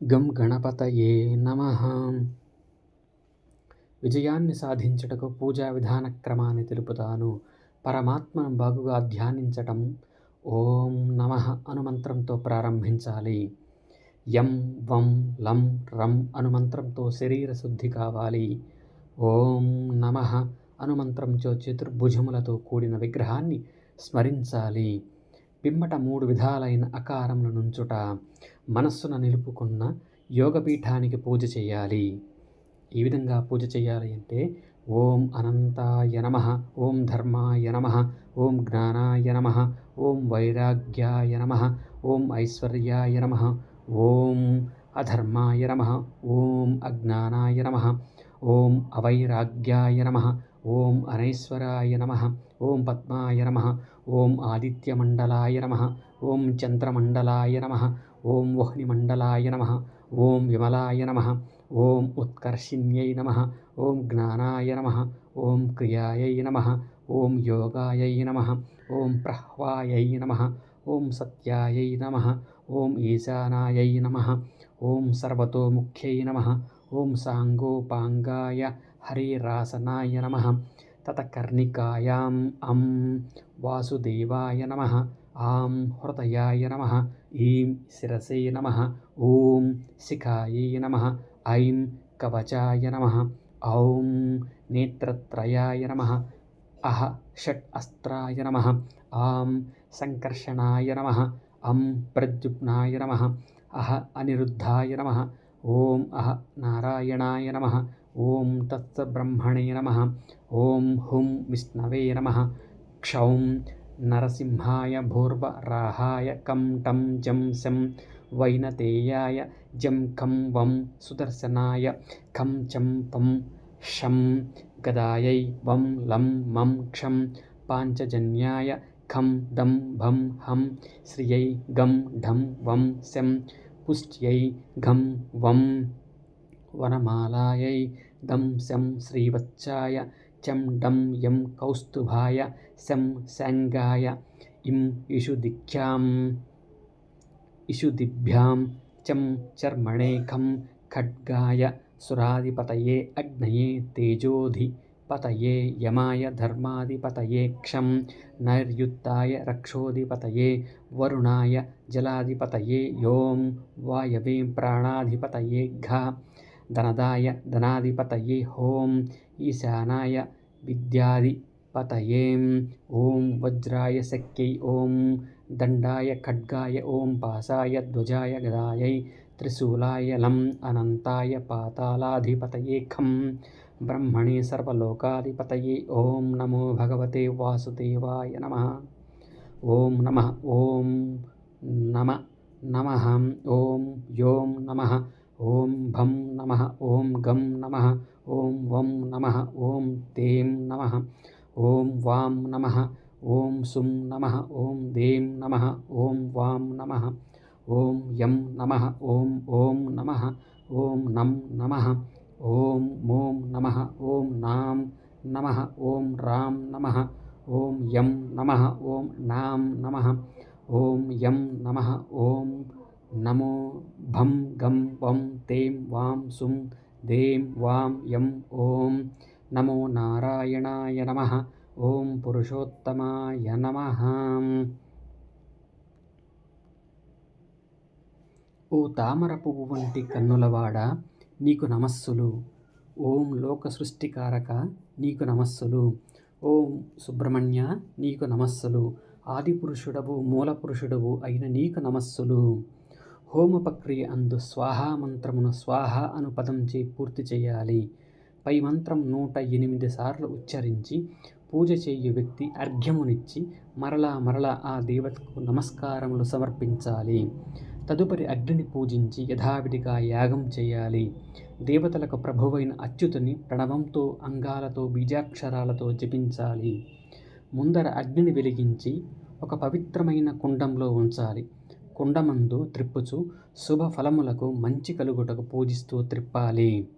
గం గణపతయే నమ. విజయాన్ని సాధించుటకు పూజా విధాన క్రమాన్ని తెలుపుతాను. పరమాత్మను బాగుగా ధ్యానించటం ఓం నమ అనుమంత్రంతో ప్రారంభించాలి. యం వం లం రం అనుమంత్రంతో శరీర శుద్ధి కావాలి. ఓం నమ అనుమంత్రంతో చతుర్భుజములతో కూడిన విగ్రహాన్ని స్మరించాలి. పిమ్మట మూడు విధాలైన అకారముల నుంచుట మనస్సున నిలుపుకున్న యోగపీఠానికి పూజ చేయాలి. ఈ విధంగా పూజ చేయాలి అంటే ఓం అనంతాయ నమ ఓం ధర్మాయ నమ ఓం జ్ఞానాయ నమ ఓం వైరాగ్యాయ నమ ఓం ఐశ్వర్యాయ నమ ఓం అధర్మాయ నమ ఓం అజ్ఞానాయ నమ ఓం అవైరాగ్యాయ నమ ఓం అనైశ్వరాయ నమ ఓం పద్మాయ నమ ఓం ఆదిత్యమండలాయ నమ ఓం చంద్రమండలాయ నమ ఓం వహ్నిమండలాయ నమ ఓం విమలాయ నమ ఓం ఉత్కర్షిణ్యై నమ ఓం జ్ఞానాయ నమ ఓం క్రియాయై నమ ఓం యోగాయై నమ ఓం ప్రహ్వాయై నమ ఓం సత్యాయై నమ ఓం ఈశానాయై నమ ఓం సర్వతోముఖ్యై నమ ఓం సాంగోపాంగాయ హరిరాసనాయ నమ తతకర్ణికాయాం అం వాసుదేవాయ నమ ఆం హృదయాయ నమ ఈం శిరసే నమ ఓం శిఖాయై నమ ఐం కవచాయ నమ ఔం నేత్రత్రయాయ నమ అహ షట్ అస్త్రాయ నమ ఆం సంకర్షణాయ నమ అం ప్రద్యుప్నాయ నమ అహ అనిరుద్ధాయ నమ ఓం అహ నారాయణాయ నమ ॐ तत्सब्रह्मणे नमः। ॐ हुं विष्णवे नमः। क्षौं नरसिंहाय भूर्वराहाय कं टं जं शं वैनतेयाय जं खं वं सुदर्शनाय खं चं पं षं गदायै वं लं मं क्षं पाञ्चजन्याय खं दं भं हं श्रियै गं ढं वं शं पुष्ट्यै घं वं वनमालायै दं सं श्रीवत्साय चं डं यं कौस्तुभाय शं शङ्गाय इं इषुदिख्याम् इषुदिभ्यां चं चर्मणे खं खड्गाय सुराधिपतये अग्नये तेजोऽधिपतये यमाय धर्माधिपतये क्षं नैर्युत्ताय रक्षोधिपतये वरुणाय जलाधिपतये यों वायवे प्राणाधिपतये घा ధనదాయ ధనాధిపతయే హోం ఈశానాయ విద్యాధిపతయే ఓం వజ్రాయ శక్యై ఓం దండాయ ఖడ్గాయ ఓం పాసాయ ధ్వజాయ గదాయై త్రిశూలాయ లం అనంతాయ పాతాళాధిపతయే ఖం బ్రహ్మణే సర్వలోకాధిపతయే ఓం నమో భగవతే వాసుదేవాయ నమ ఓం నమ ఓం నమ నమ ఓం యోం నమ ఓం భం నమ ఓం గం నమ ఓం వం నమ ఓం తేం నమ ఓం వాం నమ ఓం సుం నమ ఓం దేం నమ ఓం వాం నమ ఓం యం నమ ఓం ఓం నమ ఓం నం నమ ఓం మోం నమ ఓం నాం నమ ఓం రాం నమ ఓం యం నమ ఓం నాం నమ ఓం యం నమ ఓం నమో భం గం వం తేం వాం సుం దేం వాం యం ఓం నమో నారాయణాయ నమ. ఓం పురుషోత్తమాయ నమ. ఓ తామర పువ్వు వంటి కన్నులవాడ నీకు నమస్సులు. ఓం లోక సృష్టికారక నీకు నమస్సులు. ఓం సుబ్రహ్మణ్య నీకు నమస్సులు. ఆదిపురుషుడవు మూలపురుషుడవు అయిన నీకు నమస్సులు. హోమ ప్రక్రియ అందు స్వాహా మంత్రమును స్వాహ అను పదంచే పూర్తి చేయాలి. పై మంత్రం నూట ఎనిమిది సార్లు ఉచ్చరించి పూజ చేయు వ్యక్తి అర్ఘ్యమునిచ్చి మరలా మరలా ఆ దేవతకు నమస్కారములు సమర్పించాలి. తదుపరి అగ్నిని పూజించి యథావిధిగా యాగం చేయాలి. దేవతలకు ప్రభువైన అచ్యుతుని ప్రణవంతో అంగాలతో బీజాక్షరాలతో జపించాలి. ముందర అగ్నిని వెలిగించి ఒక పవిత్రమైన కుండంలో ఉంచాలి. కుండమందు త్రిప్పుచు శుభ ఫలములకు మంచి కలుగుటకు పూజిస్తూ త్రిప్పాలి.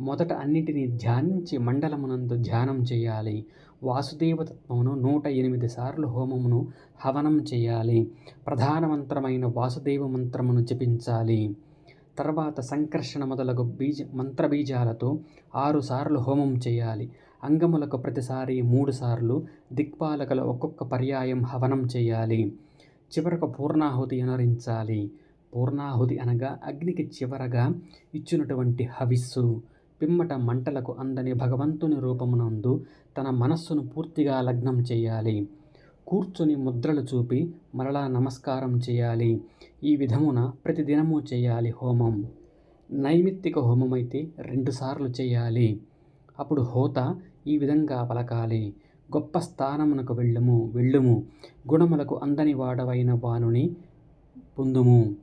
మొదట అన్నిటినీ ధ్యానించి మండలమునందు ధ్యానం చేయాలి. వాసుదేవతత్వమును నూట ఎనిమిది సార్లు హోమమును హవనం చేయాలి. ప్రధాన మంత్రమైన వాసుదేవ మంత్రమును జపించాలి. తర్వాత సంకర్షణ మొదలగు బీజ మంత్రబీజాలతో ఆరుసార్లు హోమం చేయాలి. అంగములకు ప్రతిసారి మూడు సార్లు దిక్పాలకలు ఒక్కొక్క పర్యాయం హవనం చేయాలి. చివరకు పూర్ణాహుతి అనరించాలి. పూర్ణాహుతి అనగా అగ్నికి చివరగా ఇచ్చినటువంటి హవిస్సు. పిమ్మట మంటలకు అందని భగవంతుని రూపమునందు తన మనస్సును పూర్తిగా లగ్నం చేయాలి. కూర్చొని ముద్రలు చూపి మరలా నమస్కారం చేయాలి. ఈ విధమున ప్రతిదినము చేయాలి హోమం. నైమిత్తిక హోమం అయితే రెండుసార్లు చేయాలి. అప్పుడు హోత ఈ విధంగా పలకాలి. గొప్ప స్థానమునకు వెళ్ళుము వెళ్ళుము. గుణములకు అందని వాడవైన వానుని పొందుము.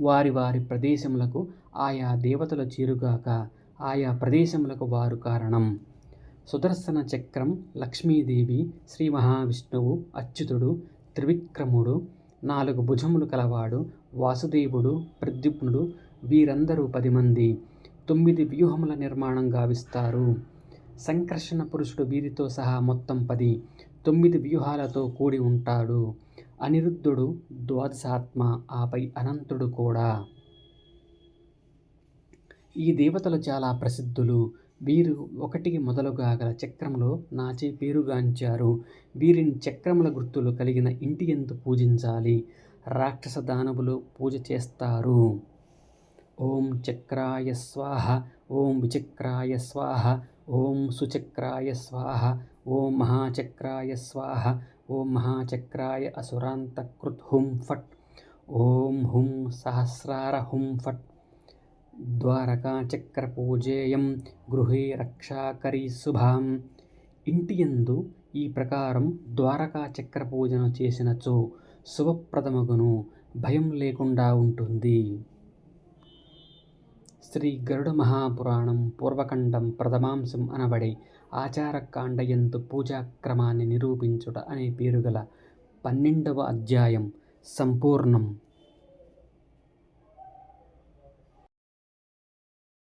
వారి వారి ప్రదేశములకు ఆయా దేవతల చీరుగాక ఆయా ప్రదేశములకు వారు కారణం. సుదర్శన చక్రం లక్ష్మీదేవి శ్రీ మహావిష్ణువు అచ్యుతుడు త్రివిక్రముడు నాలుగు భుజములు కలవాడు వాసుదేవుడు ప్రద్యుప్నుడు వీరందరూ పది మంది. తొమ్మిది వ్యూహముల నిర్మాణం గావిస్తారు. సంకర్షణ పురుషుడు వీరితో సహా మొత్తం పది. తొమ్మిది వ్యూహాలతో కూడి ఉంటాడు. అనిరుద్ధుడు ద్వాదశాత్మ ఆపై అనంతుడు కూడా. ఈ దేవతలు చాలా ప్రసిద్ధులు. వీరు ఒకటికి మొదలుగా గల చక్రంలో నాచే పేరుగాంచారు. వీరిని చక్రముల గుర్తులు కలిగిన ఇంటి ఎందు పూజించాలి. రాక్షస దానవులు పూజ చేస్తారు. ఓం చక్రాయ స్వాహ ఓం విచక్రాయ స్వాహ ఓం సుచక్రాయ స్వాహ ఓం మహాచక్రాయ స్వాహ ఓం మహాచక్రాయ అసురాంతకృత్ హుం ఫట్ ఓం హుం సహస్రార హుం ఫట్. ద్వారకాచక్రపూజేయం గృహే రక్షాకరీ శుభాం. ఇంటియందు ఈ ప్రకారం ద్వారకా చక్ర పూజను చేసినచో శుభప్రదమగును భయం లేకుండా ఉంటుంది. శ్రీ గరుడ మహాపురాణం పూర్వఖండం ప్రథమాంశం అనబడే ఆచారకాండయంతు పూజాక్రమాన్ని నిరూపించుట అనే పేరుగల పన్నెండవ అధ్యాయం సంపూర్ణం.